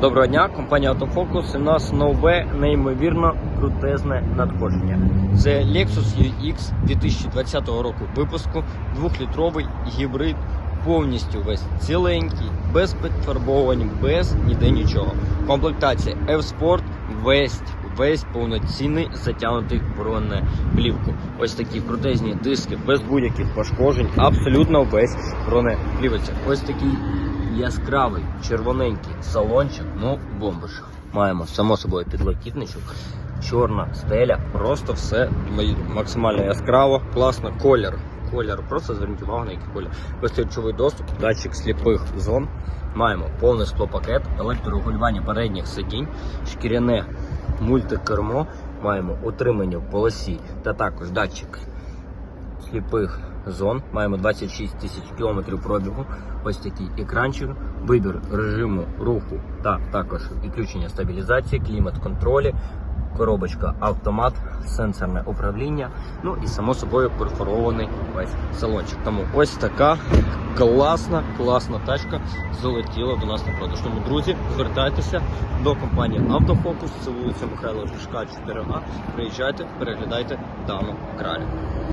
Доброго дня, компанія Autofocus. У нас нове, неймовірно крутезне надходження. Це Lexus UX 2020 року випуску, двохлітровий гібрид, повністю весь ціленький, без підфарбовань, без ніде нічого. Комплектація F-Sport, весь, весь повноцінний затягнутий бронеплівку. Ось такі крутезні диски без будь-яких пошкоджень, абсолютно весь бронеплівець. Ось такий яскравий червоненький салончик, ну бомбиш. Маємо само собою підлокітничок, чорна стеля, просто все максимально яскраво, класно, колір. Колір, просто зверніть увагу на який колір. Безстирчовий доступ, датчик сліпих зон. Маємо повний склопакет, електрорегулювання передніх сидінь, шкіряне мультикермо. Маємо утримання в полосі та також датчик сліпих зон. Маємо 26 тисяч кілометрів пробігу. Ось такий екранчик, вибір режиму руху та також відключення стабілізації, клімат-контролі, коробочка автомат, сенсорне управління. Ну і само собою перфорований весь салончик. Тому ось така класна, класна тачка залетіла до нас на продаж. Тому, друзі, звертайтеся до компанії Автофокус. Це вулиця Михайла Шишка, 4А. Приїжджайте, переглядайте дану кралю.